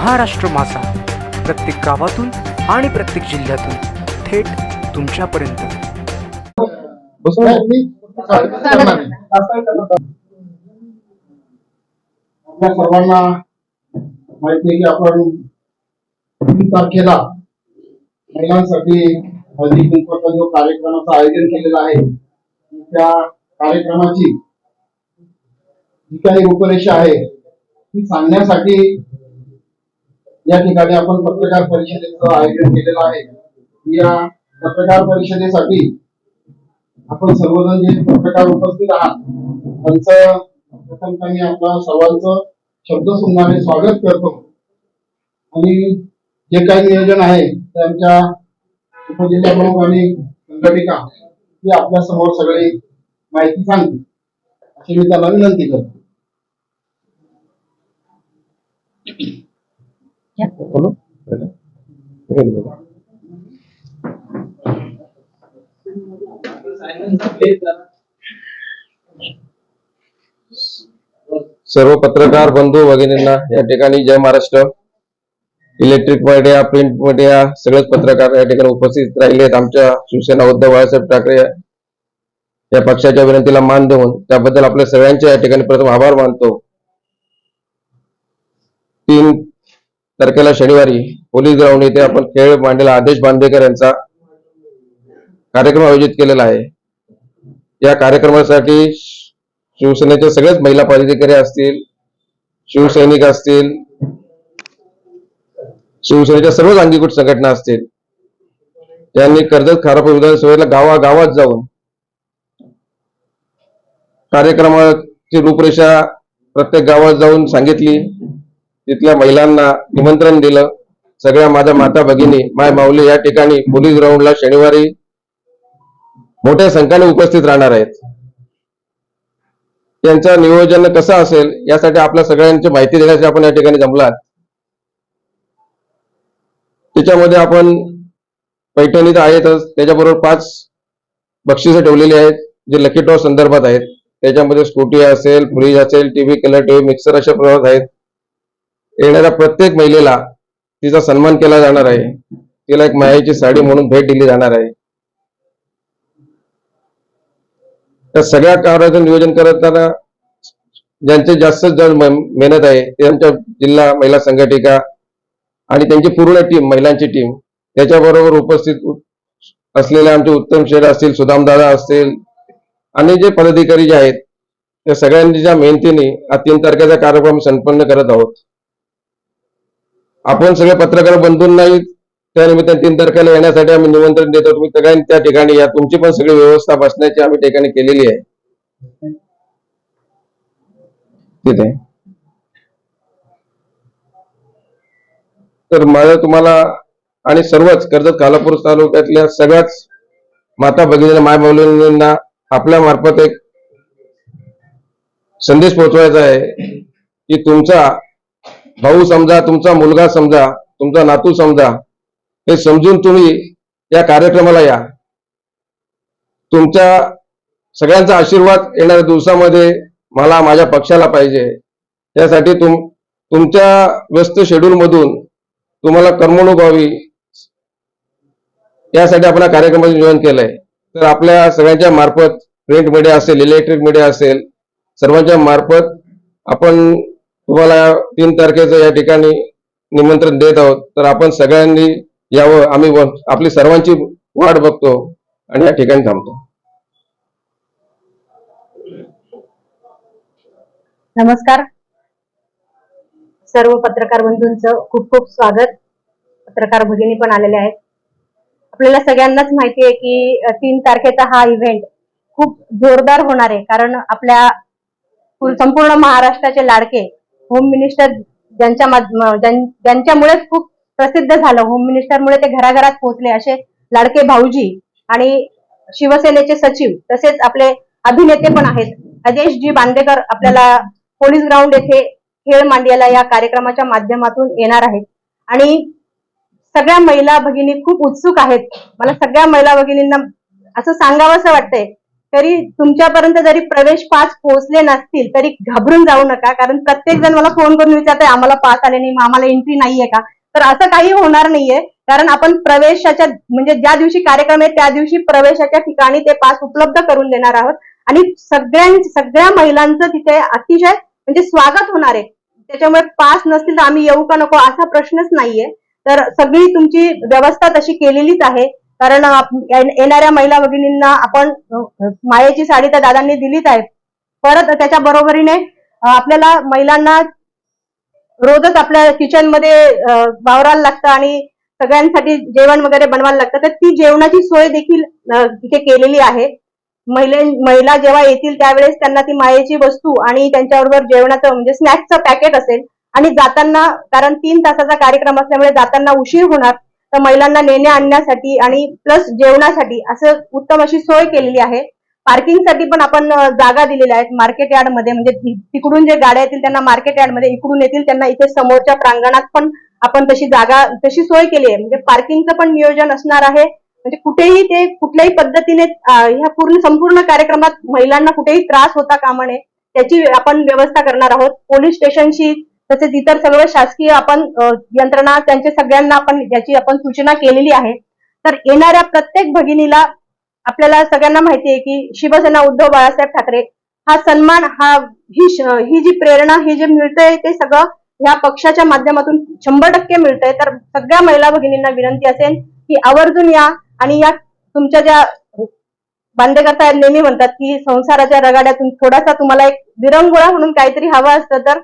महाराष्ट्र मासा प्रत्येक गावातून आणि प्रत्येक जिल्ह्यातून थेट तुमच्यापर्यंत. आपल्या सर्वांना माहिती आहे की आपण तीन तारखेला महिलांसाठी हळदी कुंकवाचा जो कार्यक्रमाचं आयोजन केलेलं आहे त्या कार्यक्रमाची जी काही रूपरेषा आहे ती सांगण्यासाठी या ठिकाणी आपण पत्रकार परिषदेचं आयोजन केलेलं आहे. या पत्रकार परिषदेसाठी आपण सर्वजण जे पत्रकार उपस्थित आहात त्यांचं प्रथमतः मी आपला सर्वांचं शब्दसुमनाने स्वागत करतो. आणि जे काही नियोजन आहे ते आमच्या उपजिल्हा प्रमुख आणि संघटिका ही आपल्यासमोर सगळी माहिती सांगते अशी मी त्यांना विनंती करतो. सर्व पत्रकार बंधू भगिनींना या ठिकाणी जय Maharashtra. Electric media print media सगळेच पत्रकार या ठिकाणी उपस्थित राहिले आमच्या शिवसेना उद्धव बाळासाहेब ठाकरे या पक्षाच्या विनंतीला मान देऊन त्याबद्दल आपल्या सगळ्यांचे या ठिकाणी प्रथम आभार मानतो. तीन तारखेला शनिवारी पोलीस ग्राउंड येथे आपण खेळ मांडलेला आदेश बांदेकर यांचा कार्यक्रम आयोजित केलेला आहे. या कार्यक्रमासाठी शिवसेनेचे सगळेच महिला पदाधिकारी असतील शिवसैनिक असतील शिवसेनेच्या सर्वच अंगीकृत संघटना असतील त्यांनी कर्जत खारापूर विधानसभेला गावागावात जाऊन कार्यक्रमाची रूपरेषा प्रत्येक गावात जाऊन सांगितली. तिथल्या महिलांना निमंत्रण दिलं. सगळ्या माझ्या माता भगिनी माय माऊली या ठिकाणी पोलीस ग्राउंडला शनिवारी मोठ्या संख्येने उपस्थित राहणार आहेत. त्यांचं नियोजन कसं असेल यासाठी आपल्या सगळ्यांची माहिती देण्यासाठी आपण या ठिकाणी जमलात त्याच्यामध्ये आपण पैठणीत आहेतच त्याच्याबरोबर पाच बक्षिसं ठेवलेली आहेत जे लकी ड्रॉ संदर्भात आहेत. त्याच्यामध्ये स्कूटी असेल फ्रीज असेल टीव्ही कलर टीव्ही मिक्सर अशा प्रमाणात आहेत. येणाऱ्या प्रत्येक महिलेला तिचा सन्मान केला जाणार आहे. तिला एक मायाची साडी म्हणून भेट दिली जाणार आहे. त्या सगळ्या कार्याचं नियोजन करताना ज्यांचे जास्त जास्त मेहनत आहे ते आमच्या जिल्हा महिला संघटिका आणि त्यांची पूर्ण टीम महिलांची टीम त्याच्याबरोबर उपस्थित असलेले आमचे उत्तम शेर असतील सुदामदादा असतील आणि जे पदाधिकारी जे आहेत त्या सगळ्यांच्या मेहनतीने हा तीन तारखेचा कार्यक्रम संपन्न करत आहोत आपण सगळे पत्रकार बंधूंनाही त्या निमित्ताने तीन तारखेला येण्यासाठी आम्ही निमंत्रण देतो. तुम्ही सगळ्यांनी त्या ठिकाणी या. तुमची पण सगळी व्यवस्था बसण्याची आम्ही ठिकाणी केलेली आहे. तिथे. तर माझं तुम्हाला आणि सर्वच कर्जत कालापूर तालुक्यातल्या सगळ्याच माता भगिनींना माय मुलींना आपल्या मार्फत एक संदेश पोहोचवायचा आहे की तुमचा भाऊ समजा तुमचा मुलगा समजा तुमचा नातू समजा हे समजून तुम्ही या कार्यक्रमाला या. तुमच्या सगळ्यांचा आशीर्वाद येणाऱ्या दिवसामध्ये मला माझ्या पक्षाला पाहिजे. त्यासाठी तुम तुमच्या व्यस्त शेड्यूल मधून तुम्हाला करमणूक व्हावी. यासाठी आपण या कार्यक्रमाचं नियोजन केलंय. तर आपल्या सगळ्यांच्या मार्फत प्रिंट मीडिया असेल इलेक्ट्रिक मीडिया असेल सर्वांच्या मार्फत आपण तुम्हाला तीन तारखेचं या ठिकाणी निमंत्रण देत आहोत. तर आपण सगळ्यांनी यावं. आम्ही आपली सर्वांची वाट बघतो आणि या ठिकाणी थांबतो. नमस्कार. सर्व पत्रकार बंधूंचं खूप खूप स्वागत. पत्रकार भगिनी पण आलेले आहेत. आपल्याला सगळ्यांनाच माहिती आहे की तीन तारखेचा हा इव्हेंट खूप जोरदार होणार आहे. कारण आपल्या संपूर्ण महाराष्ट्राचे लाडके होम मिनिस्टर ज्यांच्या ज्यांच्यामुळेच खूप प्रसिद्ध झालं. होम मिनिस्टरमुळे ते घराघरात पोहोचले. असे लाडके भाऊजी आणि शिवसेनेचे सचिव तसेच आपले अभिनेते पण आहेत. अजयश जी बांदेकर आपल्याला पोलीस ग्राउंड येथे खेळ मांडियाला या कार्यक्रमाच्या माध्यमातून येणार आहेत. आणि सगळ्या महिला भगिनी खूप उत्सुक आहेत. मला सगळ्या महिला भगिनींना असं सांगावं असं वाटतंय तरी तुमच्यापर्यंत जरी प्रवेश पास पोहोचले नसतील तरी घाबरून जाऊ नका. कारण प्रत्येक जण मला फोन करून विचारतंय आम्हाला पास आले नाही मग आम्हाला एंट्री नाहीये का? तर असं काही होणार नाहीये. कारण आपण प्रवेशाच्या म्हणजे ज्या दिवशी कार्यक्रम आहे त्या दिवशी प्रवेशाच्या ठिकाणी ते पास उपलब्ध करून देणार आहोत. आणि सगळ्यां सगळ्या महिलांचं तिथे अतिशय म्हणजे स्वागत होणार आहे. त्याच्यामुळे पास नसतील तर आम्ही येऊ का नको असा प्रश्नच नाहीये. तर सगळी तुमची व्यवस्था तशी केलेलीच आहे. कारण येणाऱ्या महिला भगिनींना आपण मायेची साडी त्या दादांनी दिलीच आहे. परत त्याच्या बरोबरीने आपल्याला महिलांना रोजच आपल्या किचनमध्ये वावरायला लागतं आणि सगळ्यांसाठी जेवण वगैरे बनवायला लागतं. तर ती जेवणाची सोय देखील तिथे केलेली आहे. महिले महिला जेव्हा येतील त्यावेळेस त्यांना ती मायेची वस्तू आणि त्यांच्याबरोबर जेवणाचं म्हणजे स्नॅक्सचं पॅकेट असेल आणि जाताना कारण तीन तासाचा कार्यक्रम असल्यामुळे जाताना उशीर होणार तर महिलांना नेण्या आणण्यासाठी आणि प्लस जेवणासाठी असं उत्तम अशी सोय केलेली आहे. पार्किंगसाठी पण आपण जागा दिलेल्या आहेत मार्केट यार्डमध्ये. म्हणजे तिकडून जे गाड्या येतील त्यांना मार्केट यार्डमध्ये इकडून येतील त्यांना इथे समोरच्या प्रांगणात पण आपण तशी जागा तशी सोय केली आहे. म्हणजे पार्किंगचं पण नियोजन असणार आहे. म्हणजे कुठेही ते कुठल्याही पद्धतीने ह्या पूर्ण संपूर्ण कार्यक्रमात महिलांना कुठेही त्रास होता कामा नये त्याची आपण व्यवस्था करणार आहोत. पोलीस स्टेशनशी तसेच इतर सगळं शासकीय आपण यंत्रणा त्यांच्या सगळ्यांना आपण याची आपण सूचना केलेली आहे. तर येणाऱ्या प्रत्येक भगिनीला आपल्याला सगळ्यांना माहिती आहे की शिवसेना उद्धव बाळासाहेब ठाकरे हा सन्मान हा ही ही जी प्रेरणा ही जे मिळतंय ते सगळं ह्या पक्षाच्या माध्यमातून शंभर टक्के मिळतंय. तर सगळ्या महिला भगिनींना विनंती असेल की आवर्जून या आणि या तुमच्या ज्या बांदेकर नेहमी म्हणतात की संसाराच्या रगाड्यातून थोडासा तुम्हाला एक विरंगुळा म्हणून काहीतरी हवा असतं तर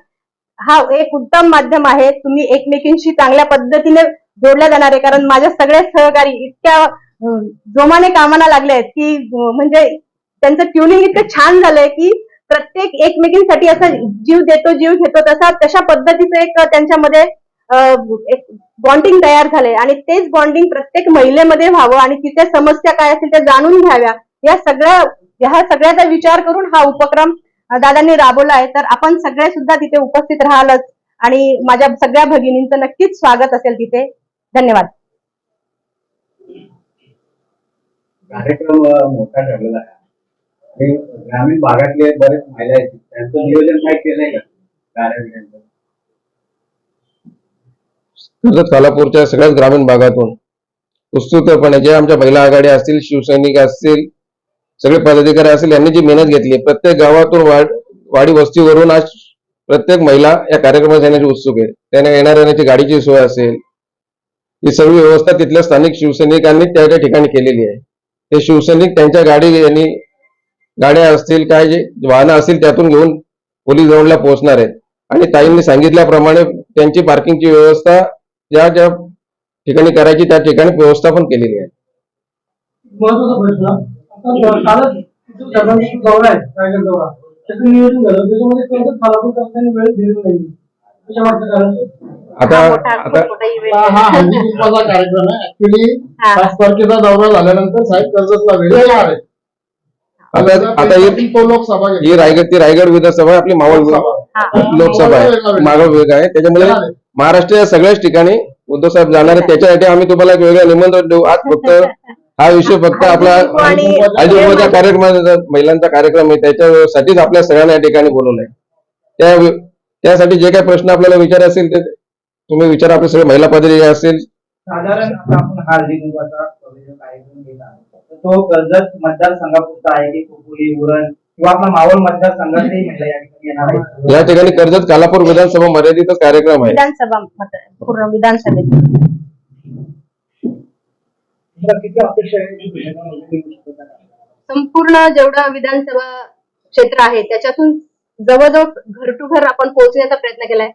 हा एक उत्तम माध्यम आहे. तुम्ही एकमेकींशी चांगल्या पद्धतीने जोडल्या जाणार आहे. कारण माझ्या सगळे सहकारी इतक्या जोमाने कामाला लागले आहेत की म्हणजे त्यांचं ट्युनिंग इतकं छान झालंय की प्रत्येक एकमेकींसाठी असा जीव देतो जीव घेतो तसा तशा पद्धतीचं एक त्यांच्यामध्ये एक बॉन्डिंग तयार झालंय. आणि तेच बॉन्डिंग प्रत्येक महिलेमध्ये व्हावं आणि तिच्या समस्या काय असतील त्या जाणून घ्याव्या. या सगळ्या ह्या सगळ्याचा विचार करून हा उपक्रम दादांनी राबवला आहे तर आपण सगळे सुद्धा तिथे उपस्थित राहालच. आणि माझ्या सगळ्या भगिनींचं नक्कीच स्वागत असेल तिथे. धन्यवाद. कार्यक्रम मोठा ठरलेला आहे. आणि ग्रामीण भागातले बरेच महिला आहेत त्यांचं नियोजन काय केलंय का? कालापूरच्या सगळ्याच ग्रामीण भागातून. उत्स्फूर्तपणे जे आमच्या महिला आघाडी असतील शिवसैनिक असतील सगळे पदाधिकारी असेल यांनी जी मेहनत घेतली प्रत्येक गावातून वाड वाडी वस्तीवरून आज प्रत्येक महिला या कार्यक्रमात येण्याची उत्सुक आहे. त्यांना येणार येण्याची गाडीची सोय असेल. ही सगळी व्यवस्था तिथल्या स्थानिक शिवसैनिकांनी त्या त्या ठिकाणी केलेली आहे. ते शिवसैनिक त्यांच्या गाडी यांनी गाड्या असतील काय जे वाहनं असतील त्यातून घेऊन पोलीस ग्राउंडला पोहोचणार आहेत. आणि ताईंनी सांगितल्याप्रमाणे त्यांची पार्किंगची व्यवस्था ज्या ज्या ठिकाणी करायची त्या ठिकाणी व्यवस्था पण केलेली आहे. दौरा आहे रायगड दौरा त्याचं नियोजन झालं त्याच्यामध्ये कर्जत खालापूर करताना वेळ दिलेली नाही त्याच्या मागचं कारण आता हा आता हा कार्यक्रम आहे ऍक्च्युली हा. पाच तारखेचा दौरा झाल्यानंतर साहेब कर्जतला वेळ येणार आहे आता ही तो लोकसभा. ही रायगड ती रायगड विधानसभा आपली मावळ लोकसभा. हा. आहे मागं विभाग आहे त्याच्यामुळे. महाराष्ट्राच्या सगळ्याच ठिकाणी उद्धव साहेब जाणार त्याच्यासाठी आम्ही तुम्हाला एक वेगळं निमंत्रण देऊ आज फक्त हा विषय फक्त आपला आणि आजूबाजूच्या कार्यक्रमाचा महिलांचा कार्यक्रम आहे त्याच्यासाठीच आपल्या सगळ्यांना या ठिकाणी बोलवलंय. त्या त्यासाठी जे काही प्रश्न आपल्याला विचार असतील ते तुम्ही विचार आपले सगळे महिला पदाधिकारी असतील. साधारण आपण हळदी कुंकवाचा कार्यक्रम घेत आहोत. तर तो कर्जत मतदारसंघापुरता आहे की खोपोली उरण किंवा आपला मावळ मतदारसंघातही महिला या ठिकाणी येणार या ठिकाणी कर्जत कालापूर विधानसभा मर्यादितच कार्यक्रम आहे. विधानसभा पूर्ण विधानसभेत तुला किती अपेक्षा आहे की तुझ्याकडून होऊ शकतं का? संपूर्ण जेवढं विधानसभा क्षेत्र आहे त्याच्यातून जवळजवळ घर टू घर आपण पोहोचण्याचा प्रयत्न केलाय.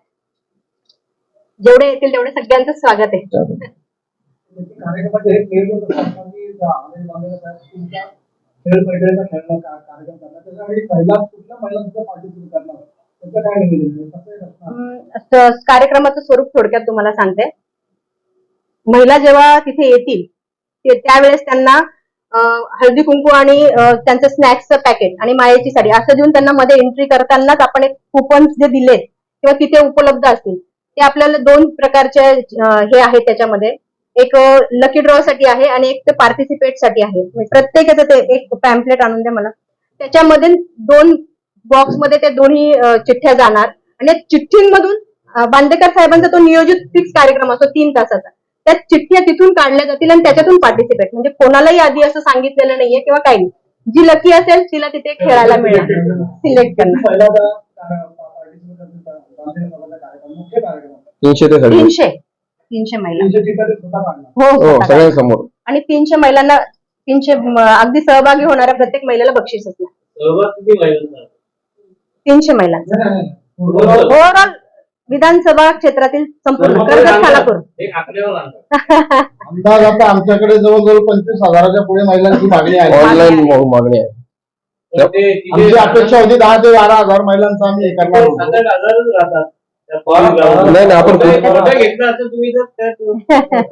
जेवढे येतील तेवढे सगळ्यांचं स्वागत आहे. त्याचे कार्यक्रमाचे नियोजन कसं असणार की? जा- आणि बांधलेलं साहेब तुमच्या खेळ मैदानाचा खेळणं का- कार्यक्रम करणार त्याच्यासाठी पहिला कुठल्या महिला सुद्धा पार्टिसिपेट करणार? त्याचं काय नियोजन आहे? कसं असणार अं, असं कार्यक्रमाचं स्वरूप थोडक्यात तुम्हाला सांगते. महिला जेव्हा तिथे येतील त्यावेळेस त्यांना हळदी कुंकू आणि त्यांचं स्नॅक्सचं पॅकेट आणि मायेची साडी असं देऊन त्यांना मध्ये एंट्री करतानाच आपण एक कुपन जे दिलेत किंवा तिथे उपलब्ध असतील. ते आपल्याला दोन प्रकारचे हे आहे त्याच्यामध्ये. एक लकी ड्रॉ साठी आहे आणि एक ते पार्टिसिपेटसाठी आहे. म्हणजे प्रत्येकाचं ते एक पॅम्पलेट आणून द्या मला. त्याच्यामध्ये दोन बॉक्समध्ये त्या दोन्ही चिठ्ठ्या जाणार. आणि चिठ्ठीमधून चिठ्ठींमधून बांदेकर साहेबांचा तो नियोजित फिक्स कार्यक्रम असतो तीन तासाचा. त्या चिठ्ठ्या तिथून काढल्या जातील आणि त्याच्यातून पार्टिसिपेट म्हणजे कोणालाही आधी असं सांगितलेलं नाहीये किंवा काही नाही. जी लकी असेल तिला तिथे खेळायला मिळणार. सिलेक्ट करणार पहिल्यांदा पार्टिसिपेट करण्याचा कार्यक्रम मुख्य कार्यक्रम. तीनशे ते तीनशे. तीनशे महिला. हो हो. सगळ्यांसमोर आणि तीनशे महिलांना तीनशे अगदी सहभागी होणाऱ्या प्रत्येक महिलेला बक्षीस असणार तीनशे नाही. ओव्हरऑल विधानसभा क्षेत्रातील संपूर्ण कर्जत खालापूर अंदाज आता आमच्याकडे जवळजवळ पंचवीस हजाराच्या पुढे महिलांची मागणी आहे. ऑनलाईन मागणी आहे. आमची अपेक्षा होती दहा ते बारा हजार महिलांचा आम्ही हे करणार होतो. नाही नाही आपण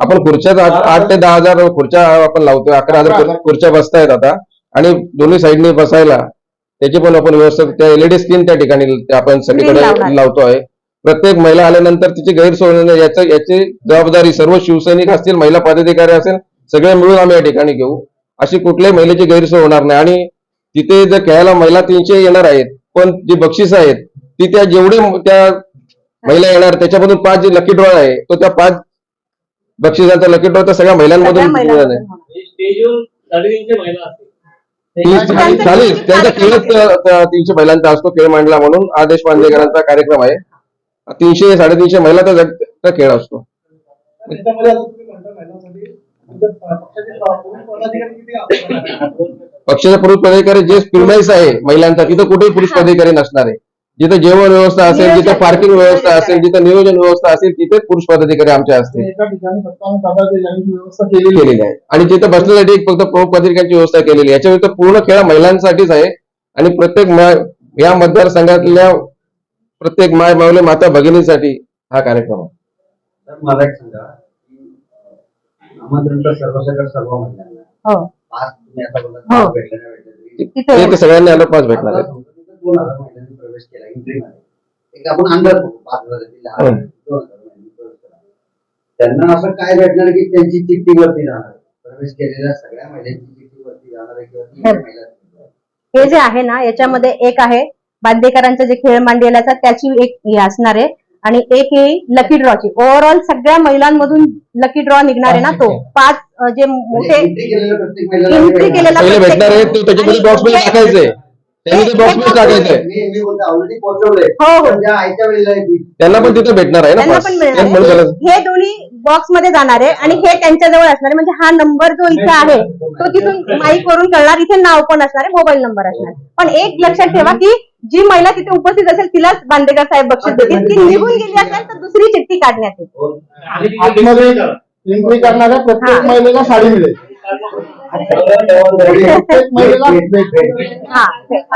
आपण खुर्च्याच आठ आठ ते दहा हजार खुर्च्या आपण लावतोय अकरा हजार खुर- खुर्च्या बसतायत आता. आणि दोन्ही साईडने बसायला त्याची पण आपण व्यवस्था त्या एलईडी स्क्रीन त्या ठिकाणी आपण सगळीकडे लावणार. लावतोय. प्रत्येक महिला आल्यानंतर तिची गैरसोय नये याचं याची जबाबदारी सर्व शिवसैनिक असतील महिला पदाधिकारी असेल सगळे मिळून आम्ही या ठिकाणी घेऊ. अशी कुठल्याही महिलेची गैरसोय होणार नाही. आणि तिथे जर खेळायला महिला तीनशे येणार आहेत पण जी बक्षीस आहेत ती त्या जेवढे त्या महिला येणार त्याच्यामधून पाच जे लकी ड्रॉ आहे तो त्या पाच बक्षिसांचा लकी ड्रॉ त्या सगळ्या महिलांमधून मिळणार आहे. होणार. चालेल खेळ त्यांचा खेळच तीनशे महिलांचा असतो खेळ मांडला म्हणून आदेश पांडेकरांचा कार्यक्रम आहे. तीनशे साडेतीनशे महिलाचा खेळ असतो. पक्षाचे पुरुष पदाधिकारी जे प्रिमाइस आहे महिलांचा तिथं कुठेही पुरुष पदाधिकारी नसणार आहे. जिथं जेवण व्यवस्था असेल जिथं. पार्किंग व्यवस्था असेल जिथं नियोजन व्यवस्था असेल तिथे पुरुष पदाधिकारी आमचे असतील. केलेली आहे. केलेली आहे. आणि तिथं बसण्यासाठी एक फक्त प्रमुख पदाधिकाऱ्यांची व्यवस्था केलेली आहे. याच्या पूर्ण खेळ महिलांसाठीच आहे. आणि प्रत्येक मा- या मतदारसंघातल्या प्रत्येक माय मावले माता भगिनीसाठी हा कार्यक्रम आहे. तर मला एक सांगा आमंत्रण तर सर्व महिलांना. हो. आज तुम्ही आता बोलला हो. पाच भेटले नाही भेटले तरी. तिथे ते तर सगळ्यांनी आलं पाच भेटणार आता आहे समजा तिथं दोन हजार महिलांनी प्रवेश केला एंट्री मध्ये. एक आपण अंदाज बघू, पाच हजारातील दहा हजार, हम्म. दोन हजार महिलांनी प्रवेश केला. त्यांना असं काय भेटणार की त्यांची चिठ्ठी वरती जाणार प्रवेश केलेल्या सगळ्या महिलांची चिठ्ठी वरती जाणार आहे किंवा तीनशे हम्म. महिला हे जे आहे ना याच्यामध्ये एक आहे बांदेकरांचं जे खेळ मांडलेल्याचा त्याची एक हे असणार आहे. आणि एक येईल लकी ड्रॉची ओव्हरऑल सगळ्या महिलांमधून लकी ड्रॉ निघणार आहे ना तो. पाच जे मोठे एंट्री केलेला पहिले प्रत्येक- भेटणार आहे ते त्याच्यामध्ये आणि बॉक्समध्ये हे- टाकायचंय. त्यांनी ते बॉक्समध्ये टाकायचंय. मी मी बोलतो ऑलरेडी पोहोचवलंय. हो, हो. पण ज्या आयत्या वेळेला येतील त्यांना पण तिथे भेटणार आहे ना त्यांना पास पण एक मिळणार हे दोन्ही बॉक्समध्ये जाणार आहे आणि हे त्यांच्या जवळ असणार आहे. म्हणजे हा नंबर जो इथे आहे तो तिथून माईक वरून कळणार. इथे नाव पण असणार आहे मोबाईल नंबर असणार. पण एक लक्षात ठेवा की जी महिला तिथे उपस्थित असेल तिलाच बांदेकर साहेब बक्षीस देतील. ती निघून गेली असेल तर दुसरी चिठ्ठी काढण्यात येईल आतमध्ये एंट्री करणाऱ्या प्रत्येक हा. महिलेला साडी मिळेल. प्रत्येक महिलेला भेट भेट हा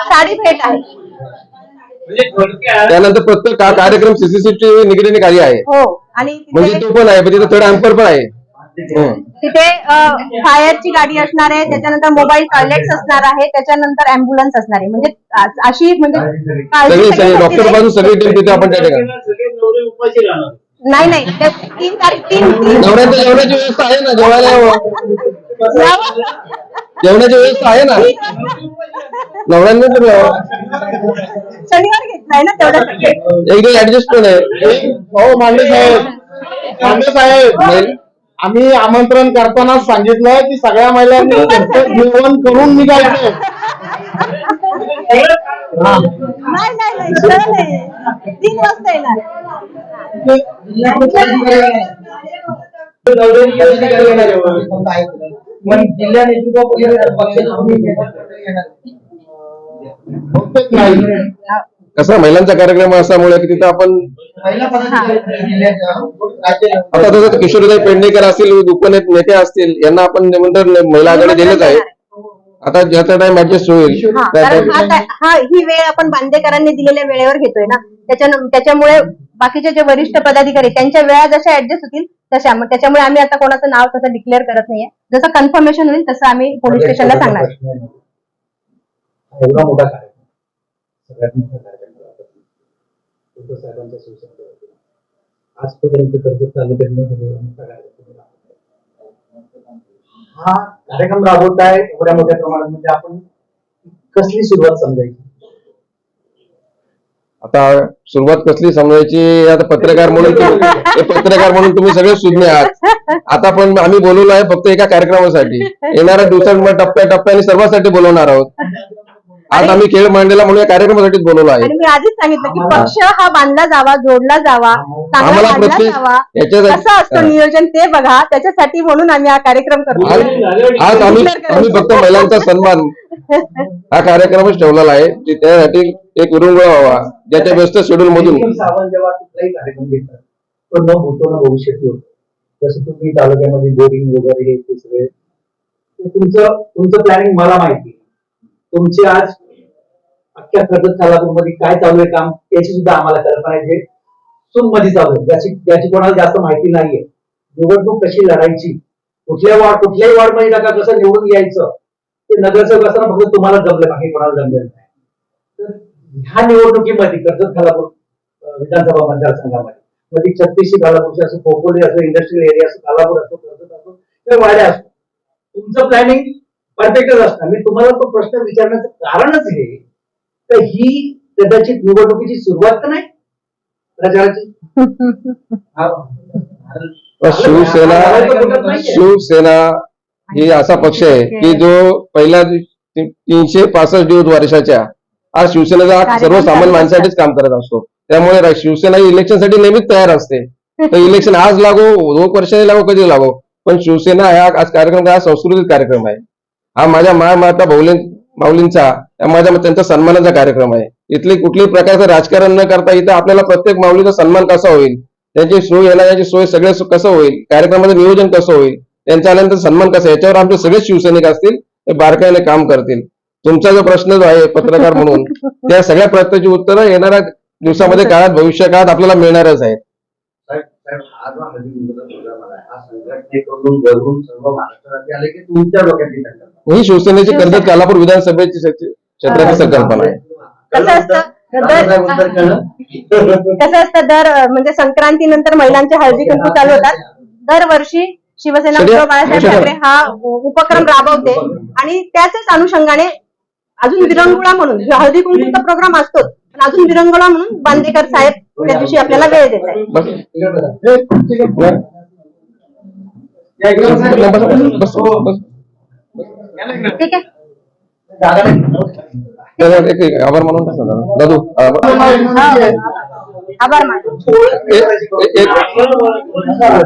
साडी भेट आहे. त्यानंतर प्रत्येक का- कार्यक्रम सीसीटीव्ही निगडीने कार्य आहे. हो आणि म्हणजे तो पण आहे म्हणजे थर्ड अँपर पण आहे. तिथे फायरची गाडी असणार आहे त्याच्यानंतर मोबाईल टॉयलेट्स असणार आहे त्याच्यानंतर अँब्युलन्स असणार आहे. म्हणजे अशी म्हणजे काळजी सगळी सगळी सगळी डॉक्टरपासून सगळी टीम तिथे आपण त्या ठिकाणी जाईल. नाही नाही ते तीन तारीख तीन तीन जेवणाची जेवणाची व्यवस्था आहे ना जेवायला जावं. जेवणाची व्यवस्था आहे ना. नवऱ्यांनी तर यावं. शनिवार घेतलाय ना तेवढ्यासाठी एकदम ऍडजस्ट पण आहे. हो मांडे साहेब. मांडे साहेब. आम्ही आमंत्रण करताना सांगितलं की सगळ्या महिलांनी जेवण करून निघायचं हा. नाही नाही नाही सरळ नाही. तीन वाजता येणार मग जिल्हा नेतृत्व बहुतेक नाही कसा महिलांचा कार्यक्रम असल्यामुळे की तिथं आपण आता तसं किशोरीताई पेडणेकर असतील उपनेते नेते असतील यांना आपण निमंत्रण महिला आघाडी दिलंच आहे. आता ज्याचा टाइम ऍडजस्ट होईल. हा हा वेळ आपण बांदेकरांनी दिलेल्या वेळेवर घेतोय ना. त्याच्या त्याच्यामुळे बाकीचे जे वरिष्ठ पदाधिकारी त्यांच्या वेळा जशा ऍडजस्ट होतील तशा. मग त्याच्यामुळे आम्ही आता कोणाचं नाव तसं डिक्लेअर करत नाहीये. जसं कन्फर्मेशन होईल तसं आम्ही पोलीस स्टेशनला सांगणार एवढा मोठा कार्यक्रम सगळ्यात मोठा कार्यक्रम उद्धव साहेबांच्या आजपर्यंत कर्जत तालुक्यात न झालेला मोठा कार्यक्रम हा कार्यक्रम राबवत आहे एवढ्या मोठ्या प्रमाणात म्हणजे आपण कसली सुरुवात समजायची? आता सुरुवात कसली समजायची आता पत्रकार म्हणून हे पत्रकार म्हणून तुम्ही सगळे सुज्ञ आहात. आता पण आम्ही बोलवलो आहे फक्त एका कार्यक्रमासाठी. येणाऱ्या दिवसांमध्ये टप्प्या टप्प्याने सर्वांसाठी बोलवणार आहोत. आज आम्ही खेळ मांडलेला म्हणून या कार्यक्रमासाठीच बोलवलो आहे. आणि मी आधीच सांगितलं की पक्ष हा बांधला जावा जोडला जावा चांगला आम्हाला बांधला प्रत्येक जावा. याच्यासाठी कसं असतं नियोजन ते बघा. त्याच्यासाठी म्हणून आम्ही हा कार्यक्रम करतो. आज आज आम्ही आम्ही फक्त महिलांचा सन्मान हा कार्यक्रमच ठेवलेला आहे. की त्यासाठी एक विरंगुळा व्हावा. ज्याच्या व्यस्त शेड्यूल मधून. सावंत जेव्हा कुठलाही कार्यक्रम घेतात तो न होतो ना भविष्यात होतो. जसं तुम्ही तालुक्यामध्ये बोरिंग वगैरे हे ते सगळे तुमचं तुमचं प्लॅनिंग मला माहिती आहे. तुमची आज अख्ख्या कर्जत मध्ये काय चालू आहे काम याची सुद्धा आम्हाला कल्पना आहे. जे सून मध्ये चालू आहे. ज्याची ज्याची कोणाला जास्त माहिती नाहीये. निवडणूक कशी लढायची? कुठल्या वार्ड कुठल्याही वार्डमध्ये नका कसं निवडून यायचं? ते नगरसेवक असताना फक्त तुम्हाला जमलं बाकी कोणाला जमलेलं नाही. तर ह्या निवडणुकीमध्ये कर्जत खालापूर विधानसभा मतदारसंघामध्ये मध्ये छत्तीसशे खालापूरचे असो खोपोली असो इंडस्ट्रियल एरिया असो खालापूर असो कर्जत असो किंवा वाड्या असो तुमचं प्लॅनिंग परफेक्टच असतं मी तुम्हाला तो प्रश्न विचारण्याचं कारणच हे. तर ही कदाचित निवडणुकीची सुरुवात तर नाही प्रचाराची हा. शिवसेना शिवसेना ही असा पक्ष आहे की जो पहिल्या ती- तीनशे पासष्ट दिवस वर्षाच्या आज शिवसेनेचा हा सर्वसामान्य माणसासाठीच काम करत असतो त्यामुळे शिवसेना ही इलेक्शनसाठी नेहमीच तयार असते तर इलेक्शन आज लागो दोन वर्षांनी लागो कधी लागो पण शिवसेना हा आज कार्यक्रम हा संस्कृतीत कार्यक्रम आहे हा माझ्या मा माता भाऊलीं माऊलींचा माझ्या त्यांचा सन्मानाचा कार्यक्रम आहे. इथली कुठल्याही प्रकारचं राजकारण न करता इथं आपल्याला प्रत्येक माऊलीचा सन्मान कसा होईल? त्यांची सोय येण्याची सोय सगळे कसं होईल? कार्यक्रमाचं नियोजन कसं होईल? त्यांचा आल्यानंतर सन्मान कसा आहे, याच्यावर आमचे सगळे शिवसैनिक असतील ते बारकाईने काम करतील. तुमचा जो प्रश्न जो आहे पत्रकार म्हणून त्या सगळ्या प्रश्नाची उत्तरं येणाऱ्या दिवसामध्ये काळात भविष्य काळात आपल्याला मिळणारच आहेत. तुमच्या ही शिवसेनेची कर्जत कालापूर विधानसभेची क्षेत्राची संकल्पना आहे. कसं असतं? दर कसं असतं? म्हणजे संक्रांती नंतर महिलांचे हळदी कुंकू चालू होतात. दरवर्षी शिवसेना उद्धव बाळासाहेब ठाकरे हा उपक्रम राबवते. आणि त्याच्याच अनुषंगाने अजून विरंगुळा म्हणून जो हळदी कुंकूचा प्रोग्राम असतो पण अजून विरंगुळा म्हणून बांदेकर साहेब त्या दिवशी आपल्याला वेळ देत आहे. ठीक आहे त्याला एक एक आभार मानून टाका ना. दादू आभार. एक-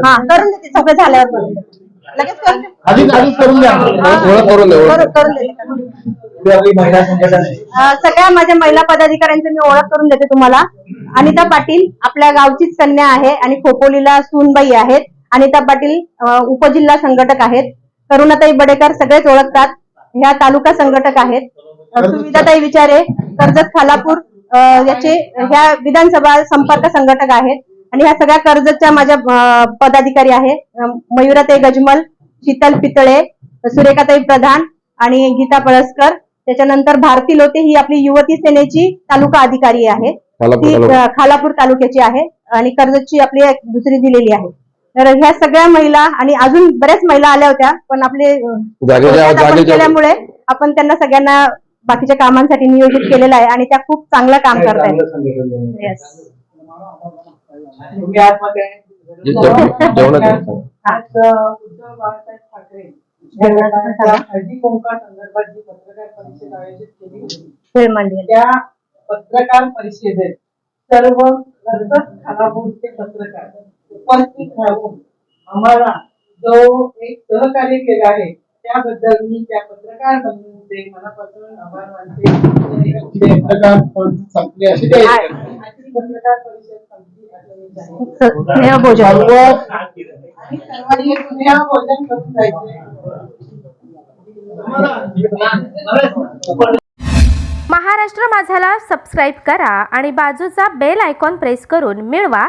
हा करून देते सगळं झाल्यावर करून देते. लगेच करून देते. आधीच आधीच करून द्या ओळख करून दे ओळख. करून करून देते करून देते. ही आपली महिला संघटना आहे. अं, सगळ्या माझ्या महिला पदाधिकाऱ्यांची मी ओळख करून देते तुम्हाला अनिता पाटील आपल्या गावचीच कन्या आहे आणि खोपोलीला सूनबाई आहेत अनिता पाटील अं, उपजिल्हा संघटक आहेत करुणाताई बडेकर सगळेच ओळखतात. ह्या तालुका संघटक आहेत. सुविधाताई विचारे कर्जत खालापूर याचे ह्या विधानसभा संपर्क संघटक आहेत. आणि ह्या सगळ्या कर्जतच्या माझ्या पदाधिकारी आहेत मयुराताई गजमल शीतल पितळे सुरेखाताई प्रधान आणि गीता पळसकर. त्याच्यानंतर भारती लोटे ही आपली युवती सेनेची तालुका अधिकारी आहे. ती खालापूर तालुक्याची आहे आणि कर्जतची आपली दुसरी दिलेली आहे. तर ह्या सगळ्या महिला आणि अजून बऱ्याच महिला आल्या होत्या पण आपले केल्यामुळे आपण त्यांना सगळ्यांना बाकीच्या कामांसाठी नियोजित केलेलं आहे आणि त्या खूप चांगलं काम करतायत. पत्रकार परिषद आयोजित केली होती खेळ मांडली त्या पत्रकार परिषदेत सर्व पत्रकार उपस्थित राहून आम्हाला जो एक सहकार्य केलं आहे त्याबद्दल मी त्या पत्रकार बंधूंचे मनापासून आभार मानते. पत्रकार संपले असे ते आजची पत्रकार परिषद संपली असं मी जाहीर करते. स्नेह भोजन. आणि सर्वांनी पुन्हा भोजन करून जायचे. महाराष्ट्र माझाला सबस्क्राईब करा आणि बाजूचा बेल आयकॉन प्रेस करून मिळवा.